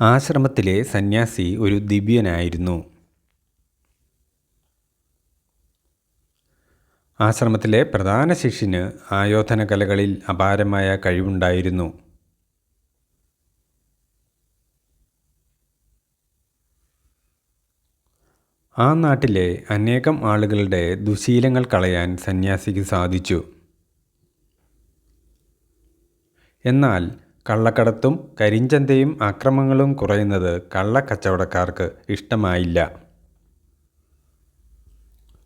ആശ്രമത്തിലെ സന്യാസി ഒരു ദിവ്യനായിരുന്നു. ആശ്രമത്തിലെ പ്രധാന ശിഷ്യന് ആയോധന കലകളിൽ അപാരമായ കഴിവുണ്ടായിരുന്നു. ആ നാട്ടിലെ അനേകം ആളുകളുടെ ദുശീലങ്ങൾ കളയാൻ സന്യാസിക്ക് സാധിച്ചു. എന്നാൽ കള്ളക്കടത്തും കരിഞ്ചന്തയും അക്രമങ്ങളും കുറയുന്നത് കള്ളക്കച്ചവടക്കാർക്ക് ഇഷ്ടമായില്ല.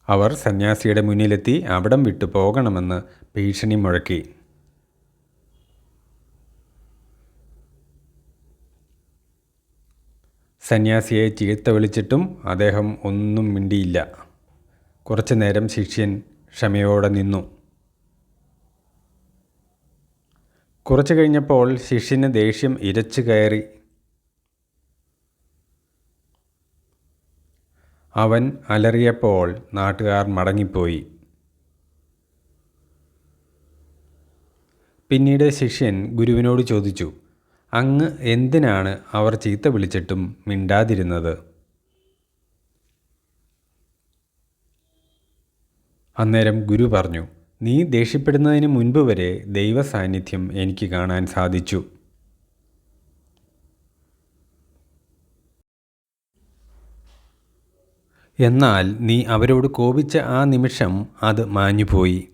അവർ സന്യാസിയുടെ മുന്നിലെത്തി അവിടം വിട്ടു പോകണമെന്ന് ഭീഷണി മുഴക്കി. സന്യാസിയെ ചീത്ത വിളിച്ചിട്ടും അദ്ദേഹം ഒന്നും മിണ്ടിയില്ല. കുറച്ചു നേരം ശിഷ്യൻ ക്ഷമയോടെ നിന്നു. കുറച്ചു കഴിഞ്ഞപ്പോൾ ശിഷ്യന് ദേഷ്യം ഇരച്ചു കയറി. അവൻ അലറിയപ്പോൾ നാട്ടുകാർ മടങ്ങിപ്പോയി. പിന്നീട് ശിഷ്യൻ ഗുരുവിനോട് ചോദിച്ചു അങ്ങ് എന്തിനാണ് അവർ ചീത്ത വിളിച്ചിട്ടും മിണ്ടാതിരുന്നത്? അന്നേരം ഗുരു പറഞ്ഞു നീ ദേഷ്യപ്പെടുന്നതിന് മുൻപ് വരെ ദൈവ സാന്നിധ്യം എനിക്ക് കാണാൻ സാധിച്ചു. എന്നാൽ നീ അവരോട് കോപിച്ച ആ നിമിഷം അത് മാഞ്ഞുപോയി.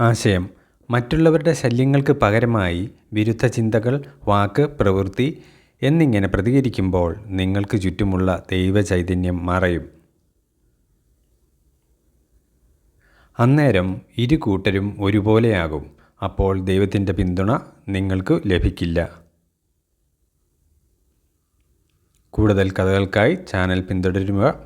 ആശയം മറ്റുള്ളവരുടെ ശല്യങ്ങൾക്ക് പകരമായി വിരുദ്ധ ചിന്തകൾ വാക്ക് പ്രവൃത്തി എന്നിങ്ങനെ പ്രതികരിക്കുമ്പോൾ നിങ്ങൾക്ക് ചുറ്റുമുള്ള ദൈവചൈതന്യം മറയും. അന്നേരം ഇരു കൂട്ടരും ഒരുപോലെയാകും. അപ്പോൾ ദൈവത്തിന്റെ പിന്തുണ നിങ്ങൾക്ക് ലഭിക്കില്ല. കൂടുതൽ കഥകൾക്കായി ചാനൽ പിന്തുടരുക.